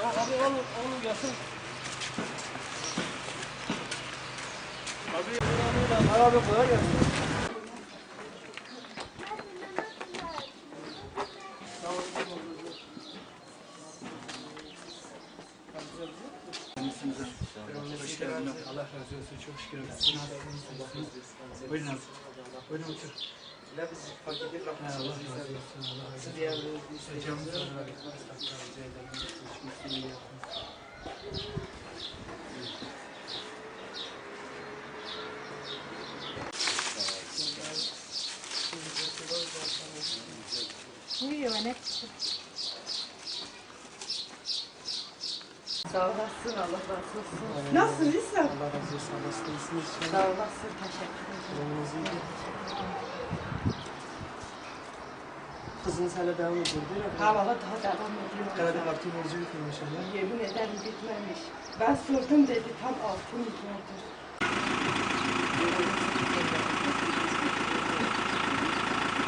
Abi oğlum, oğlum gelsin. Abi, abi kolay gelsin. Hoş geldin. Allah razı olsun. Çok şükür. Buyurun. Buyurun otur. Biz fakirlik razı olsun. Allah razı Siz olsun. rica ederim. İyi yapın. Uyuyor ne? Sağ olasın, Allah razı olsun. Nasılsın? Allah razı olsun. Allah iyisini için. Sağ olasın, teşekkür ederim. Kızınız hala devam ediyor değil mi? Ha valla daha devam ediyor. Kredi kartı borcu yüklemiş ama. Yemin ederim bitmemiş. Ben sordum dedi tam altı milyardır.